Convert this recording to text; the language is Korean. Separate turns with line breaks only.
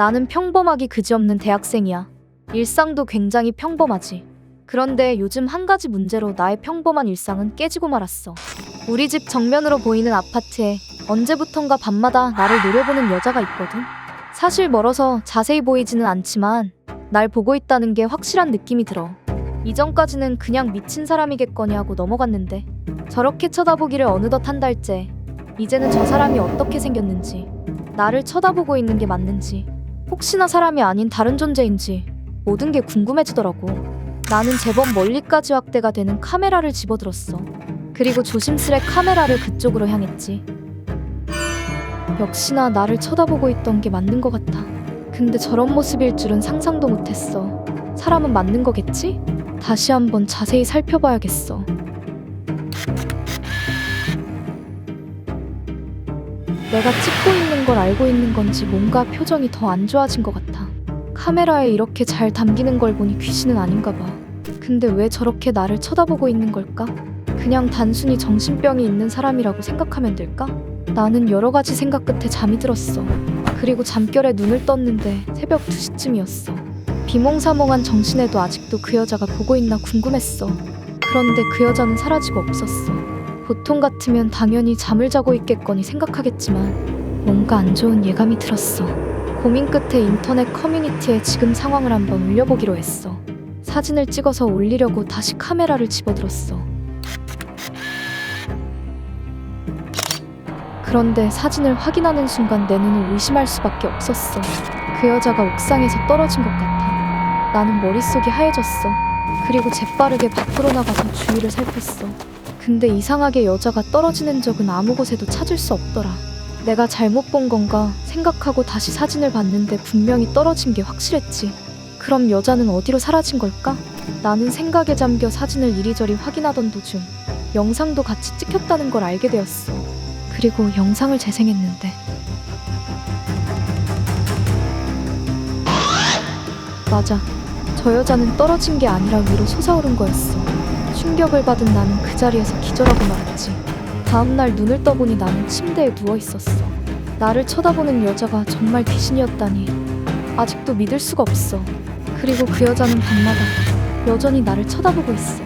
나는 평범하기 그지없는 대학생이야. 일상도 굉장히 평범하지. 그런데 요즘 한 가지 문제로 나의 평범한 일상은 깨지고 말았어. 우리 집 정면으로 보이는 아파트에 언제부턴가 밤마다 나를 노려보는 여자가 있거든. 사실 멀어서 자세히 보이지는 않지만 날 보고 있다는 게 확실한 느낌이 들어. 이전까지는 그냥 미친 사람이겠거니 하고 넘어갔는데 저렇게 쳐다보기를 어느덧 한 달째. 이제는 저 사람이 어떻게 생겼는지, 나를 쳐다보고 있는 게 맞는지, 혹시나 사람이 아닌 다른 존재인지 모든 게 궁금해지더라고. 나는 제법 멀리까지 확대가 되는 카메라를 집어들었어. 그리고 조심스레 카메라를 그쪽으로 향했지. 역시나 나를 쳐다보고 있던 게 맞는 것 같아. 근데 저런 모습일 줄은 상상도 못했어. 사람은 맞는 거겠지? 다시 한번 자세히 살펴봐야겠어. 내가 찍고 있는 걸 알고 있는 건지 뭔가 표정이 더 안 좋아진 것 같아. 카메라에 이렇게 잘 담기는 걸 보니 귀신은 아닌가 봐. 근데 왜 저렇게 나를 쳐다보고 있는 걸까? 그냥 단순히 정신병이 있는 사람이라고 생각하면 될까? 나는 여러 가지 생각 끝에 잠이 들었어. 그리고 잠결에 눈을 떴는데 새벽 2시쯤이었어. 비몽사몽한 정신에도 아직도 그 여자가 보고 있나 궁금했어. 그런데 그 여자는 사라지고 없었어. 보통 같으면 당연히 잠을 자고 있겠거니 생각하겠지만 뭔가 안 좋은 예감이 들었어. 고민 끝에 인터넷 커뮤니티에 지금 상황을 한번 올려보기로 했어. 사진을 찍어서 올리려고 다시 카메라를 집어들었어. 그런데 사진을 확인하는 순간 내 눈을 의심할 수밖에 없었어. 그 여자가 옥상에서 떨어진 것 같아. 나는 머릿속이 하얘졌어. 그리고 재빠르게 밖으로 나가서 주위를 살폈어. 근데 이상하게 여자가 떨어지는 적은 아무 곳에도 찾을 수 없더라. 내가 잘못 본 건가 생각하고 다시 사진을 봤는데 분명히 떨어진 게 확실했지. 그럼 여자는 어디로 사라진 걸까? 나는 생각에 잠겨 사진을 이리저리 확인하던 도중 영상도 같이 찍혔다는 걸 알게 되었어. 그리고 영상을 재생했는데 맞아. 저 여자는 떨어진 게 아니라 위로 솟아오른 거였어. 충격을 받은 나는 그 자리에서 기절하고 말았지. 다음날 눈을 떠보니 나는 침대에 누워 있었어. 나를 쳐다보는 여자가 정말 귀신이었다니. 아직도 믿을 수가 없어. 그리고 그 여자는 밤마다 여전히 나를 쳐다보고 있어.